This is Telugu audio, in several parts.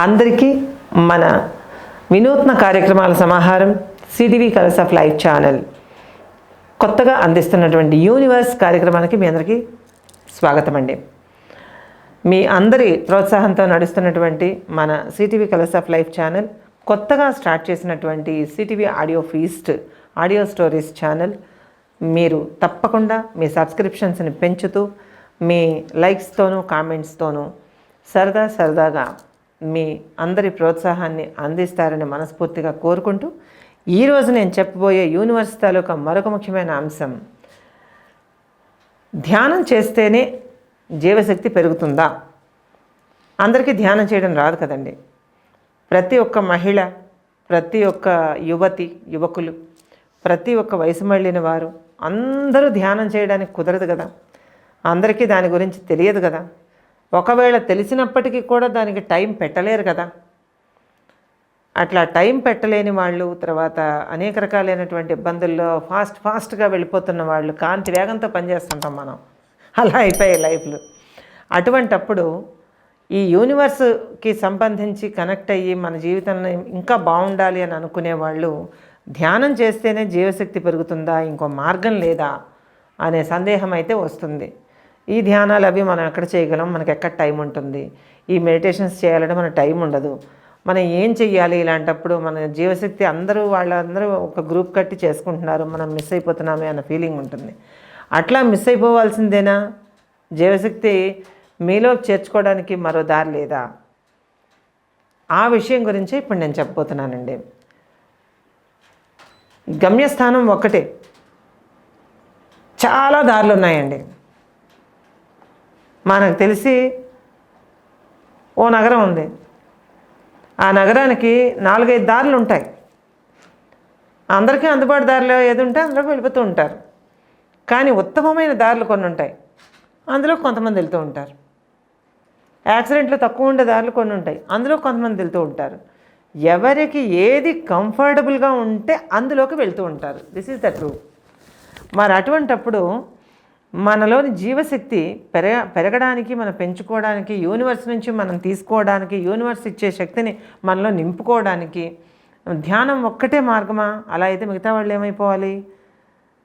అందరికీ మన వినూత్న కార్యక్రమాల సమాహారం CTV colours of life channel కొత్తగా అందిస్తున్నటువంటి యూనివర్స్ కార్యక్రమానికి మీ అందరికీ స్వాగతం అండి మీ అందరి ప్రోత్సాహంతో నడుస్తున్నటువంటి మన CTV colours of life channel కొత్తగా స్టార్ట్ చేసినటువంటి CTV audio feast audio stories channel మీరు తప్పకుండా మీ సబ్స్క్రిప్షన్స్ని పెంచుతూ మీ లైక్స్తోనూ కామెంట్స్తోనూ సరదా సరదాగా మీ అందరి ప్రోత్సాహాన్ని అందిస్తారని మనస్ఫూర్తిగా కోరుకుంటూ ఈరోజు నేను చెప్పబోయే యూనివర్స్ తాలూకా మరొక ముఖ్యమైన అంశం. ధ్యానం చేస్తేనే జీవశక్తి పెరుగుతుందా? అందరికీ ధ్యానం చేయడం రాదు కదండి. ప్రతి ఒక్క మహిళ ప్రతి ఒక్క యువతి యువకులు ప్రతి ఒక్క వయసు మళ్ళిన వారు అందరూ ధ్యానం చేయడానికి కుదరదు కదా. అందరికీ దాని గురించి తెలియదు కదా. ఒకవేళ తెలిసినప్పటికీ కూడా దానికి టైం పెట్టలేరు కదా. అట్లా టైం పెట్టలేని వాళ్ళు తర్వాత అనేక రకాలైనటువంటి ఇబ్బందుల్లో ఫాస్ట్ ఫాస్ట్గా వెళ్ళిపోతున్న వాళ్ళు కాంతి వేగంతో పనిచేస్తుంటాం మనం. అలా అయిపోయాయి లైఫ్లు. అటువంటప్పుడు ఈ యూనివర్స్కి సంబంధించి కనెక్ట్ అయ్యి మన జీవితాన్ని ఇంకా బాగుండాలి అని అనుకునే వాళ్ళు ధ్యానం చేస్తేనే జీవశక్తి పెరుగుతుందా ఇంకో మార్గం లేదా అనే సందేహం అయితే వస్తుంది. ఈ ధ్యానాలు అవి మనం ఎక్కడ చేయగలం? మనకి ఎక్కడ టైం ఉంటుంది? ఈ మెడిటేషన్స్ చేయాలంటే మన టైం ఉండదు. మనం ఏం చెయ్యాలి ఇలాంటప్పుడు? మన జీవశక్తి అందరూ వాళ్ళందరూ ఒక గ్రూప్ కట్టి చేసుకుంటున్నారు. మనం మిస్ అయిపోతున్నామే అన్న ఫీలింగ్ ఉంటుంది. అట్లా మిస్ అయిపోవాల్సిందేనా? జీవశక్తి మీలో చేర్చుకోవడానికి మరో దారి లేదా? ఆ విషయం గురించి ఇప్పుడు నేను చెప్పబోతున్నానండి. గమ్యస్థానం ఒక్కటే. చాలా దారులు ఉన్నాయండి మనకు తెలిసి ఓ నగరం ఉంది. ఆ నగరానికి నాలుగైదు దారులు ఉంటాయి. అందరికీ అందుబాటు దారిలో ఏది ఉంటే అందులోకి వెళ్ళిపోతూ ఉంటారు. కానీ ఉత్తమమైన దారులు కొన్ని ఉంటాయి. అందులో కొంతమంది వెళ్తూ ఉంటారు. యాక్సిడెంట్లు తక్కువ ఉండే దారులు కొన్ని ఉంటాయి. అందులో కొంతమంది వెళ్తూ ఉంటారు. ఎవరికి ఏది కంఫర్టబుల్గా ఉంటే అందులోకి వెళ్తూ ఉంటారు. దిస్ ఈజ్ ద ట్రూ మరి అటువంటప్పుడు మనలోని జీవశక్తి పెరగ పెరగడానికి మనం పెంచుకోవడానికి యూనివర్స్ నుంచి మనం తీసుకోవడానికి యూనివర్స్ ఇచ్చే శక్తిని మనలో నింపుకోవడానికి ధ్యానం ఒక్కటే మార్గమా? అలా అయితే మిగతా వాళ్ళు ఏమైపోవాలి?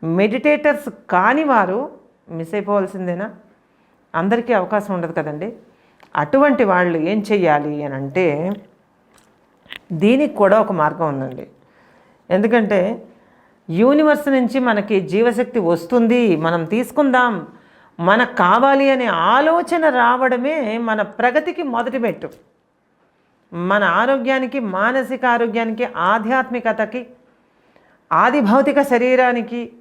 మెడిటేటర్స్ కాని వారు మిస్ అయిపోవాల్సిందేనా? అందరికీ అవకాశం ఉండదు కదండి. అటువంటి వాళ్ళు ఏం చెయ్యాలి అని అంటే దీనికి కూడా ఒక మార్గం ఉందండి. ఎందుకంటే యూనివర్స్ నుంచి మనకి జీవశక్తి వస్తుంది మనం తీసుకుందాం మనకు కావాలి అనే ఆలోచన రావడమే మన ప్రగతికి మొదటి మెట్టు. మన ఆరోగ్యానికి మానసిక ఆరోగ్యానికి ఆధ్యాత్మికతకి ఆది భౌతిక శరీరానికి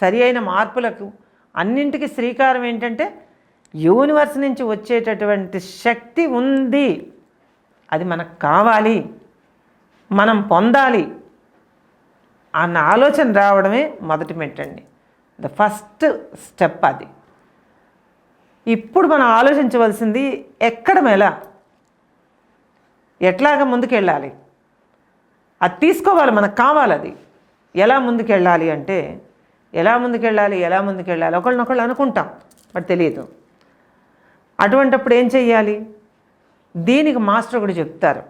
సరి అయిన మార్పులకు అన్నింటికి శ్రీకారం ఏంటంటే యూనివర్స్ నుంచి వచ్చేటటువంటి శక్తి ఉంది. అది మనకు కావాలి. మనం పొందాలి. అన్న ఆలోచన రావడమే మొదటి మెట్టండి. ద ఫస్ట్ స్టెప్ అది. ఇప్పుడు మనం ఆలోచించవలసింది ఎక్కడం ఎలా ఎట్లాగ ముందుకెళ్ళాలి? అది తీసుకోవాలి మనకు కావాలి అది ఎలా ముందుకెళ్ళాలి అంటే ఎలా ముందుకెళ్ళాలి ఎలా ముందుకెళ్ళాలి? ఒకళ్ళనొకళ్ళు అనుకుంటాం బట్ తెలియదు. అటువంటప్పుడు ఏం చెయ్యాలి? దీనికి మాస్టర్ కూడా చెప్తారు.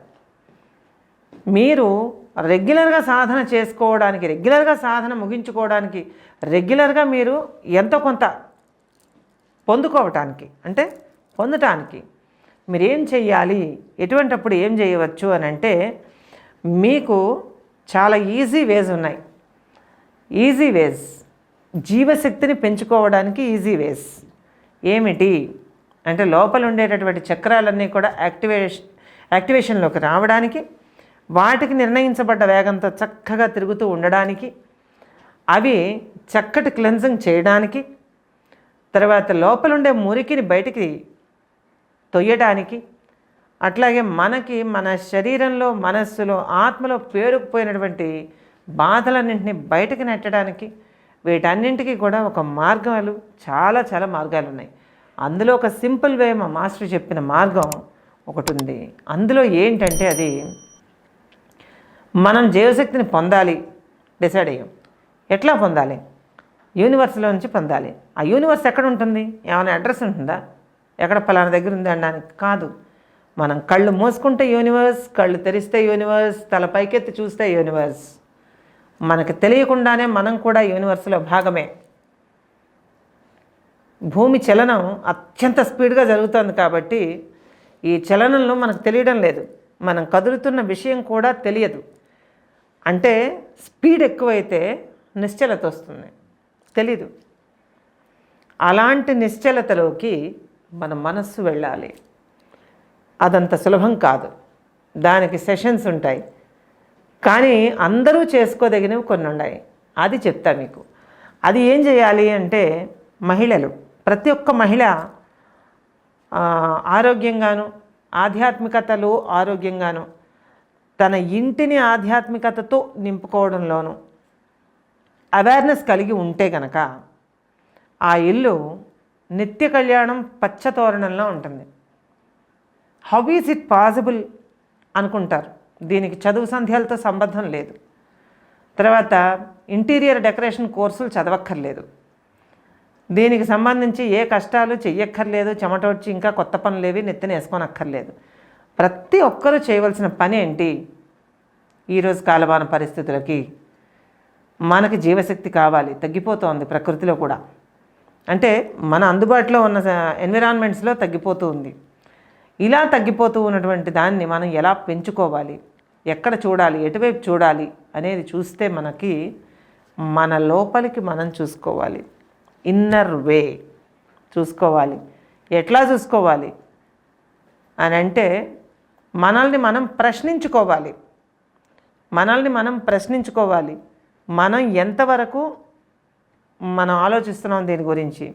మీరు రెగ్యులర్గా సాధన చేసుకోవడానికి రెగ్యులర్గా సాధన ముగించుకోవడానికి రెగ్యులర్గా మీరు ఎంతో కొంత పొందుకోవటానికి అంటే పొందటానికి మీరు ఏం చెయ్యాలి? ఎటువంటప్పుడు ఏం చేయవచ్చు అని అంటే మీకు చాలా ఈజీ వేస్ ఉన్నాయి. Easy ways. జీవశక్తిని పెంచుకోవడానికి ఈజీ వేస్. ఏమిటి? అంటే లోపల ఉండేటటువంటి చక్రాలన్నీ కూడా యాక్టివేషన్ యాక్టివేషన్లోకి రావడానికి వాటికి నిర్ణయించబడ్డ వేగంతో చక్కగా తిరుగుతూ ఉండడానికి అవి చక్కటి క్లెన్జింగ్ చేయడానికి తర్వాత లోపల ఉండే మురికిని బయటికి తొయ్యడానికి అట్లాగే మనకి మన శరీరంలో మనస్సులో ఆత్మలో పేరుకుపోయినటువంటి బాధలన్నింటినీ బయటకు నెట్టడానికి వీటన్నింటికి కూడా ఒక మార్గాలు చాలా చాలా మార్గాలు ఉన్నాయి అందులో ఒక సింపుల్ వే మా మాస్టర్ చెప్పిన మార్గం ఒకటి ఉంది అందులో ఏంటంటే అది మనం జీవశక్తిని పొందాలి డిసైడ్ అయ్యాం. ఎట్లా పొందాలి? యూనివర్స్లో నుంచి పొందాలి. ఆ యూనివర్స్ ఎక్కడ ఉంటుంది? ఏమైనా అడ్రస్ ఉంటుందా? ఎక్కడ పలానా దగ్గర ఉంది అనడానికి? కాదు. మనం కళ్ళు మూసుకుంటే యూనివర్స్ కళ్ళు తెరిస్తే యూనివర్స్ తల పైకెత్తి చూస్తే యూనివర్స్ మనకు తెలియకుండానే మనం కూడా యూనివర్స్లో భాగమే. భూమి చలనం అత్యంత స్పీడ్గా జరుగుతుంది కాబట్టి ఈ చలనంలో మనకు తెలియడం లేదు. మనం కదులుతున్న విషయం కూడా తెలియదు. అంటే స్పీడ్ ఎక్కువైతే నిశ్చలత వస్తుంది. తెలీదు. అలాంటి నిశ్చలతలోకి మన మనస్సు వెళ్ళాలి. అదంత సులభం కాదు. దానికి సెషన్స్ ఉంటాయి. కానీ అందరూ చేసుకోదగినవి కొన్ని ఉన్నాయి. అది చెప్తా మీకు. అది ఏం చేయాలి అంటే మహిళలు ప్రతి ఒక్క మహిళ ఆరోగ్యంగాను ఆధ్యాత్మికతలో ఆరోగ్యంగాను తన ఇంటిని ఆధ్యాత్మికతతో నింపుకోవడంలోనూ అవేర్నెస్ కలిగి ఉంటే గనక ఆ ఇల్లు నిత్య కళ్యాణం పచ్చతోరణంలో ఉంటుంది. హౌ ఈజ్ ఇట్ పాసిబుల్ అనుకుంటారు. దీనికి చదువు సంధ్యాలతో సంబంధం లేదు. తర్వాత ఇంటీరియర్ డెకరేషన్ కోర్సులు చదవక్కర్లేదు. దీనికి సంబంధించి ఏ కష్టాలు చెయ్యక్కర్లేదు చెమటొచ్చి ఇంకా కొత్త పనులేవి నెత్తిన వేసుకోనక్కర్లేదు. ప్రతి ఒక్కరూ చేయవలసిన పని ఏంటి ఈరోజు కాలమాన పరిస్థితులకి మనకి జీవశక్తి కావాలి తగ్గిపోతోంది ప్రకృతిలో కూడా. అంటే మన అందుబాటులో ఉన్న ఎన్విరాన్మెంట్స్లో తగ్గిపోతూ ఉంది. ఇలా తగ్గిపోతూ ఉన్నటువంటి దాన్ని మనం ఎలా పెంచుకోవాలి ఎక్కడ చూడాలి ఎటువైపు చూడాలి అనేది చూస్తే మనకి మన లోపలికి మనం చూసుకోవాలి. ఇన్నర్ వే చూసుకోవాలి. ఎట్లా చూసుకోవాలి? అని అంటే మనల్ని మనం ప్రశ్నించుకోవాలి. మనల్ని మనం ప్రశ్నించుకోవాలి. మనం ఎంతవరకు మనం ఆలోచిస్తున్నాం దీని గురించి?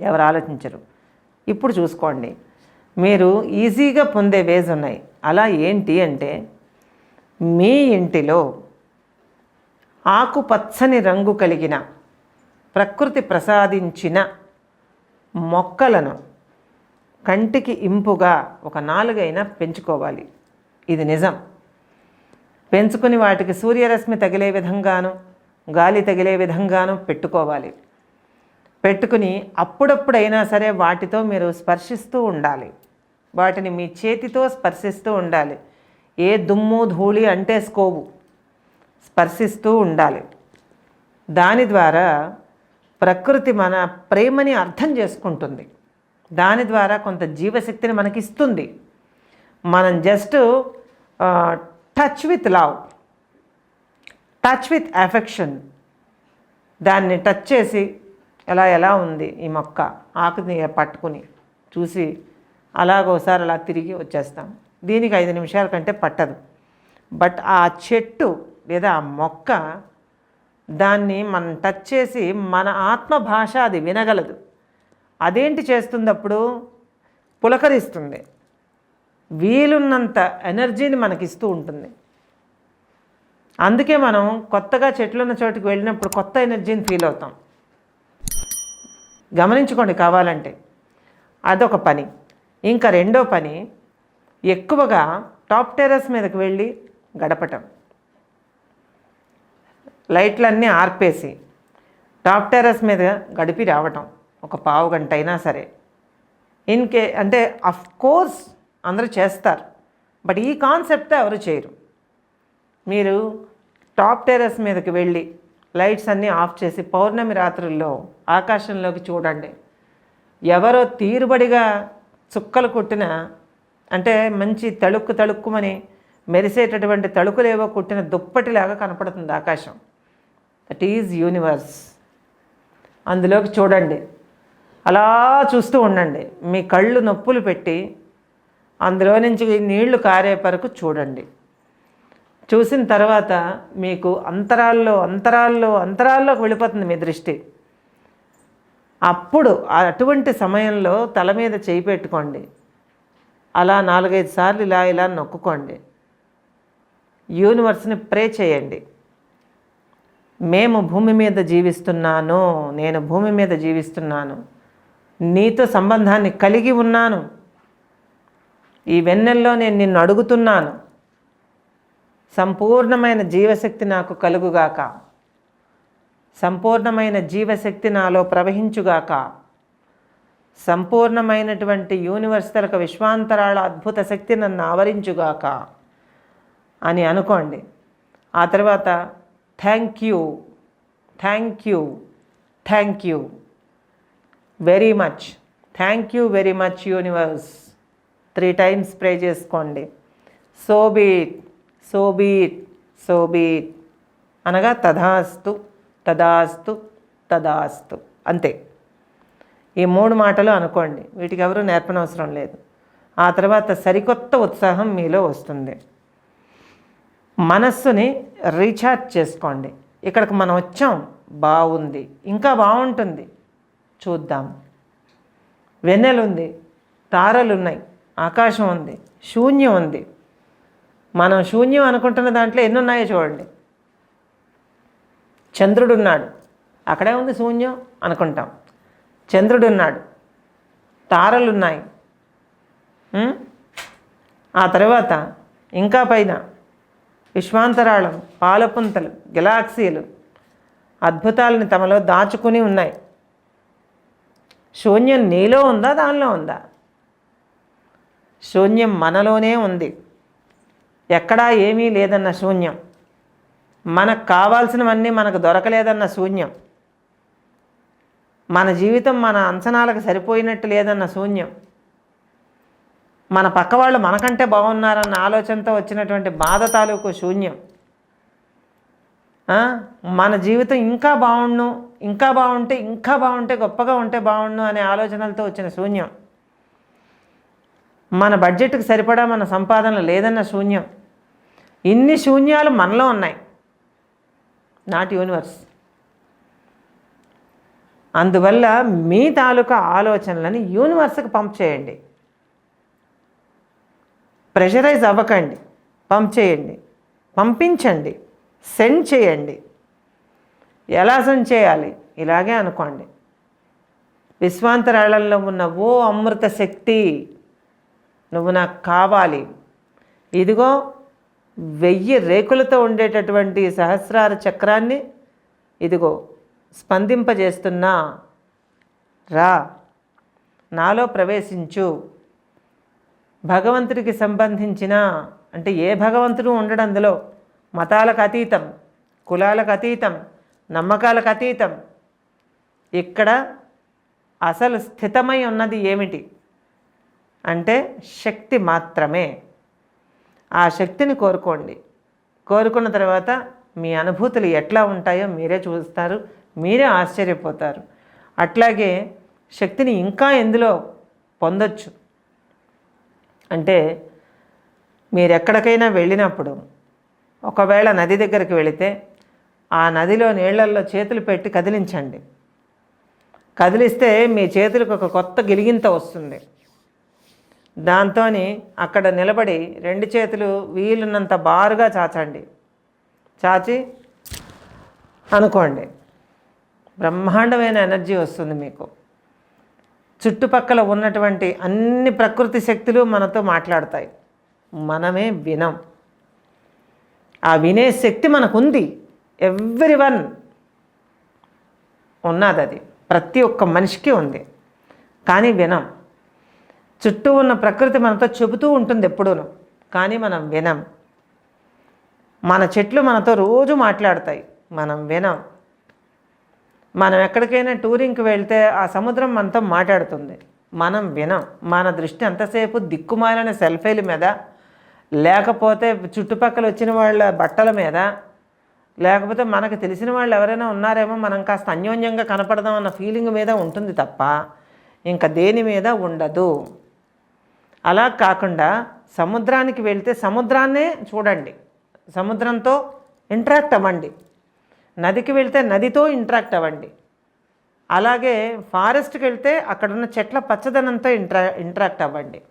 ఎవరు ఆలోచించరు? ఇప్పుడు చూసుకోండి. మీరు ఈజీగా పొందే వేజ్ ఉన్నాయి. అలా ఏంటి అంటే మీ ఇంటిలో ఆకుపచ్చని రంగు కలిగిన ప్రకృతి ప్రసాదించిన మొక్కలను కంటికి ఇంపుగా ఒక నాలుగైనా పెంచుకోవాలి. ఇది నిజం. పెంచుకుని వాటికి సూర్యరశ్మి తగిలే విధంగాను గాలి తగిలే విధంగాను పెట్టుకోవాలి. పెట్టుకుని అప్పుడప్పుడైనా సరే వాటితో మీరు స్పర్శిస్తూ ఉండాలి. వాటిని మీ చేతితో స్పర్శిస్తూ ఉండాలి. ఏ దుమ్ము ధూళి అంటేసుకోవు స్పర్శిస్తూ ఉండాలి. దాని ద్వారా ప్రకృతి మన ప్రేమని అర్థం చేసుకుంటుంది. దాని ద్వారా కొంత జీవశక్తిని మనకి ఇస్తుంది మనం just touch with love touch with affection దాన్ని టచ్ చేసి ఎలా ఎలా ఉంది ఈ మొక్క? ఆకుని పట్టుకుని చూసి అలాగోసారి అలా తిరిగి వచ్చేస్తాం. దీనికి ఐదు నిమిషాల కంటే పట్టదు. బట్ ఆ చెట్టు లేదా ఆ మొక్క దాన్ని మనం టచ్ చేసి మన ఆత్మ భాష అది వినగలదు. అదేంటి చేస్తుంది అప్పుడు పులకరిస్తుంది. వీలున్నంత ఎనర్జీని మనకిస్తూ ఉంటుంది. అందుకే మనం కొత్తగా చెట్లున్న చోటుకి వెళ్ళినప్పుడు కొత్త ఎనర్జీని ఫీల్ అవుతాం. గమనించుకోండి కావాలంటే. అదొక పని. ఇంకా రెండో పని ఎక్కువగా టాప్ టెర్రస్ మీదకి వెళ్ళి గడపటం. లైట్లన్నీ ఆర్పేసి టాప్ టెర్రస్ మీద గడిపి రావటం. ఒక పావు గంట అయినా సరే. ఇన్ కే అంటే అఫ్ కోర్స్ అందరూ చేస్తారు. బట్ ఈ కాన్సెప్ట్ ఎవరు చేయరు. మీరు టాప్ టెర్రస్ మీదకి వెళ్ళి లైట్స్ అన్నీ ఆఫ్ చేసి పౌర్ణమి రాత్రుల్లో ఆకాశంలోకి చూడండి. ఎవరో తీరుబడిగా చుక్కలు కుట్టిన అంటే మంచి తళుక్కు తళుక్కుమని మెరిసేటటువంటి తళుకులేవో కుట్టిన దుప్పటిలాగా కనపడుతుంది ఆకాశం. దట్ ఈజ్ యూనివర్స్ అందులోకి చూడండి. అలా చూస్తూ ఉండండి. మీ కళ్ళు నొప్పులు పెట్టి అందులో నుంచి నీళ్ళు కారే వరకు చూడండి. చూసిన తర్వాత మీకు అంతరాల్లో అంతరాల్లో అంతరాల్లోకి వెళ్ళిపోతుంది మీ దృష్టి. అప్పుడు అటువంటి సమయంలో తల మీద చేయి పెట్టుకోండి. అలా నాలుగైదు సార్లు ఇలా ఇలా నొక్కుకోండి. యూనివర్స్ని ప్రే చేయండి. మేము భూమి మీద జీవిస్తున్నాను నేను భూమి మీద జీవిస్తున్నాను. నీతో సంబంధాన్ని కలిగి ఉన్నాను. ఈ వెన్నెల్లో నేను నిన్ను అడుగుతున్నాను. సంపూర్ణమైన జీవశక్తి నాకు కలుగుగాక. సంపూర్ణమైన జీవశక్తి నాలో ప్రవహించుగాక. సంపూర్ణమైనటువంటి యూనివర్స్ యూనివర్సల్కి విశ్వాంతరాళ అద్భుత శక్తి నన్ను ఆవరించుగాక అని అనుకోండి. ఆ తర్వాత thank you thank you thank you. Very much. Thank you very much universe. Three times spray చేసుకోండి. సోబీట్ సోబీట్ సోబీట్ అనగా తథాస్తు తదాస్తు తదాస్తు. అంతే. ఈ మూడు మాటలు అనుకోండి వీటికి ఎవరు నేర్పనవసరం లేదు. ఆ తర్వాత సరికొత్త ఉత్సాహం మీలో వస్తుంది. మనస్సుని రీఛార్జ్ చేసుకోండి. ఇక్కడికి మనం వచ్చాం బాగుంది ఇంకా బాగుంటుంది చూద్దాం. వెన్నెలు ఉంది తారలు ఉన్నాయి ఆకాశం ఉంది శూన్యం ఉంది. మనం శూన్యం అనుకుంటున్న దాంట్లో ఎన్ని ఉన్నాయో చూడండి. చంద్రుడు ఉన్నాడు అక్కడే ఉంది శూన్యం అనుకుంటాం. చంద్రుడు ఉన్నాడు తారలు ఉన్నాయి ఆ తర్వాత ఇంకా పైన విశ్వాంతరాళం పాలపుంతలు గెలాక్సీలు అద్భుతాలని తమలో దాచుకుని ఉన్నాయి. శూన్యం నీలో ఉందా దానిలో ఉందా? శూన్యం మనలోనే ఉంది. ఎక్కడా ఏమీ లేదన్న శూన్యం. మనకు కావాల్సినవన్నీ మనకు దొరకలేదన్న శూన్యం. మన జీవితం మన అంచనాలకు సరిపోయినట్టు లేదన్న శూన్యం. మన పక్క వాళ్ళు మనకంటే బాగున్నారన్న ఆలోచనతో వచ్చినటువంటి బాధ తాలూకు శూన్యం. మన జీవితం ఇంకా బాగుండు ఇంకా బాగుంటే ఇంకా బాగుంటే గొప్పగా ఉంటే బాగుండు అనే ఆలోచనలతో వచ్చిన శూన్యం. మన బడ్జెట్కి సరిపడా మన సంపాదన లేదన్న శూన్యం. ఇన్ని శూన్యాలు మనలో ఉన్నాయి. నాట్ యూనివర్స్ అందువల్ల మీ తాలూకా ఆలోచనలని యూనివర్స్కి పంప్ చేయండి. ప్రెషరైజ్ అవ్వకండి. పంప్ చేయండి. పంపించండి. సెండ్ చేయండి. ఎలా సెండ్ చేయాలి? ఇలాగే అనుకోండి. విశ్వాంతరాళంలో ఉన్న ఓ అమృత శక్తి నువ్వు నాకు కావాలి. ఇదిగో వెయ్యి రేకులతో ఉండేటటువంటి సహస్రార చక్రాన్ని ఇదిగో స్పందింపజేస్తున్నా. రా నాలో ప్రవేశించు. భగవంతుడికి సంబంధించిన అంటే ఏ భగవంతుడు ఉండడు అందులో మతాలకు అతీతం కులాలకు అతీతం నమ్మకాలకు అతీతం ఇక్కడ అసలు స్థితమై ఉన్నది ఏమిటి? అంటే శక్తి మాత్రమే. ఆ శక్తిని కోరుకోండి. కోరుకున్న తర్వాత మీ అనుభూతులు ఎట్లా ఉంటాయో మీరే చూస్తారు మీరే ఆశ్చర్యపోతారు. అట్లాగే శక్తిని ఇంకా ఎందులో పొందొచ్చు? అంటే మీరు ఎక్కడికైనా వెళ్ళినప్పుడు ఒకవేళ నది దగ్గరికి వెళితే ఆ నదిలో నీళ్ళల్లో చేతులు పెట్టి కదిలించండి. కదిలిస్తే మీ చేతులకు ఒక కొత్త గిలిగింత వస్తుంది. దాంతో అక్కడ నిలబడి రెండు చేతులు వీలున్నంత బారుగా చాచండి. చాచి అనుకోండి. బ్రహ్మాండమైన ఎనర్జీ వస్తుంది మీకు. చుట్టుపక్కల ఉన్నటువంటి అన్ని ప్రకృతి శక్తులు మనతో మాట్లాడతాయి. మనమే వినం. ఆ వినే శక్తి మనకుంది. ఎవ్రీ వన్ ఉన్నది అది ప్రతి ఒక్క మనిషికి ఉంది. కానీ వినం. చుట్టూ ఉన్న ప్రకృతి మనతో చెబుతూ ఉంటుంది ఎప్పుడూను. కానీ మనం వినం. మన చెట్లు మనతో రోజు మాట్లాడతాయి. మనం వినం. మనం ఎక్కడికైనా టూరింగ్కి వెళ్తే ఆ సముద్రం మనతో మాట్లాడుతుంది. మనం వినం. మన దృష్టి ఎంతసేపు దిక్కుమాలిన సెల్ఫీల మీద లేకపోతే చుట్టుపక్కల వచ్చిన వాళ్ళ బట్టల మీద లేకపోతే మనకు తెలిసిన వాళ్ళు ఎవరైనా ఉన్నారేమో మనం కాస్త అన్యోన్యంగా కనపడదాం అన్న ఫీలింగ్ మీద ఉంటుంది తప్ప ఇంకా దేని మీద ఉండదు. అలా కాకుండా సముద్రానికి వెళ్తే సముద్రాన్నే చూడండి. సముద్రంతో ఇంటరాక్ట్ అవ్వండి. నదికి వెళ్తే నదితో ఇంటరాక్ట్ అవ్వండి. అలాగే ఫారెస్ట్కి వెళ్తే అక్కడున్న చెట్ల పచ్చదనంతో ఇంట్రా ఇంటరాక్ట్ అవ్వండి.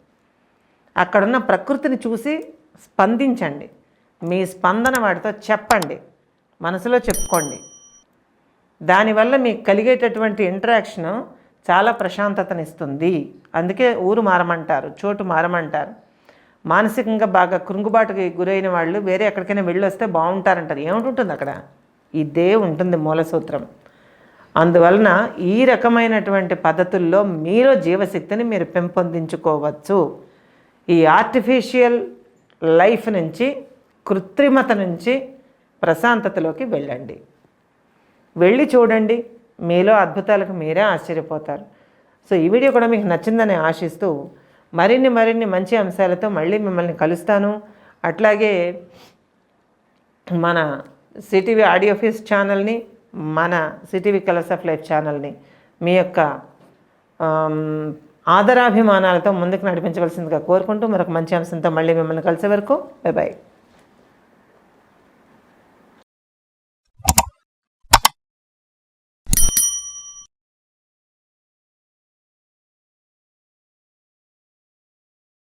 అక్కడున్న ప్రకృతిని చూసి స్పందించండి. మీ స్పందన వాటితో చెప్పండి. మనసులో చెప్పుకోండి. దానివల్ల మీకు కలిగేటటువంటి ఇంటరాక్షను చాలా ప్రశాంతతనిస్తుంది. అందుకే ఊరు మారమంటారు చోటు మారమంటారు. మానసికంగా బాగా కృంగుబాటుకి గురైన వాళ్ళు వేరే ఎక్కడికైనా వెళ్ళి వస్తే బాగుంటారంటారు. ఏమిటి అక్కడ? ఇదే ఉంటుంది మూల సూత్రం అందువలన ఈ రకమైనటువంటి పద్ధతుల్లో మీలో జీవశక్తిని మీరు పెంపొందించుకోవచ్చు. ఈ ఆర్టిఫిషియల్ లైఫ్ నుంచి కృత్రిమత నుంచి ప్రశాంతతలోకి వెళ్ళండి. వెళ్ళి చూడండి. మీలో అద్భుతాలకు మీరే ఆశ్చర్యపోతారు. సో ఈ వీడియో కూడా మీకు నచ్చిందని ఆశిస్తూ మరిన్ని మరిన్ని మంచి అంశాలతో మళ్ళీ మిమ్మల్ని కలుస్తాను. అట్లాగే మన సిటీవీ ఆడియో ఫీస్ ఛానల్ని మన సిటీవీ కలర్స్ ఆఫ్ లైఫ్ ఛానల్ని మీ యొక్క ఆదరాభిమానాలతో ముందుకు నడిపించవలసిందిగా కోరుకుంటూ మరొక మంచి అంశంతో మళ్ళీ మిమ్మల్ని కలిసే వరకు బై బాయ్